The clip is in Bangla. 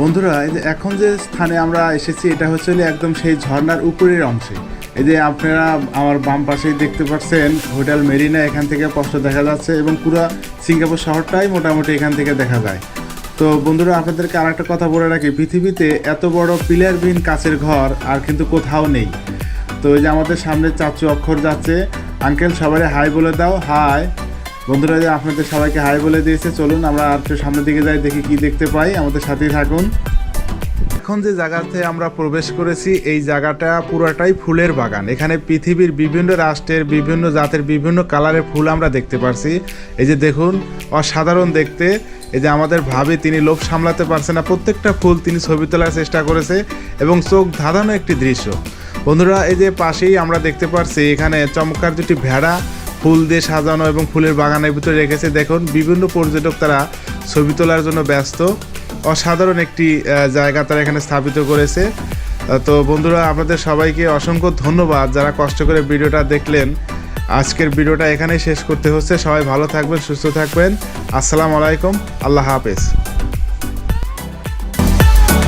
বন্ধুরা, এই যে এখন যে স্থানে আমরা এসেছি, এটা হচ্ছে একদম সেই ঝর্ণার উপরের অংশে। এই যে আপনারা আমার বাম পাশেই দেখতে পাচ্ছেন, হোটেল মেরিনা এখান থেকে স্পষ্ট দেখা যাচ্ছে এবং পুরো সিঙ্গাপুর শহরটাই মোটামুটি এখান থেকে দেখা যায়। তো বন্ধুরা, আপনাদেরকে আর একটা কথা বলে রাখি, পৃথিবীতে এত বড় পিলারবিহীন কাছের ঘর আর কিন্তু কোথাও নেই। তো এই যে আমাদের সামনে চাচু অক্ষর যাচ্ছে, আঙ্কেল সবাই হাই বলে দাও, হাই। বন্ধুরা যে আপনাদের সবাইকে হাই বলে দিয়েছে, চলুন আমরা আর একটু সামনের দিকে যাই, দেখি কি দেখতে পাই। আমাদের সাথেই থাকুন। এখন যে জায়গাতে আমরা প্রবেশ করেছি, এই জায়গাটা পুরোটাই ফুলের বাগান। এখানে পৃথিবীর বিভিন্ন রাষ্ট্রের, বিভিন্ন জাতের, বিভিন্ন কালারের ফুল আমরা দেখতে পারছি। এই যে দেখুন, অসাধারণ দেখতে। এই যে আমাদের ভাবে, তিনি লোভ সামলাতে পারছে না। প্রত্যেকটা ফুল তিনি ছবি তোলার চেষ্টা করেছে এবং চোখ ধাঁধানো একটি দৃশ্য। বন্ধুরা, এই যে পাশেই আমরা দেখতে পারছি, এখানে চমৎকার দুটি ভেড়া ফুল দিয়ে সাজানো এবং ফুলের বাগানের ভিতরে রেখেছে। দেখুন, বিভিন্ন পর্যটক তারা ছবি তোলার জন্য ব্যস্ত। অসাধারণ একটি জায়গা তারা এখানে স্থাপিত করেছে। তো বন্ধুরা, আপনাদের সবাইকে অসংখ্য ধন্যবাদ যারা কষ্ট করে ভিডিওটা দেখলেন। আজকের ভিডিওটা এখানেই শেষ করতে হচ্ছে। সবাই ভালো থাকবেন, সুস্থ থাকবেন। আসসালামু আলাইকুম। আল্লাহ হাফেজ।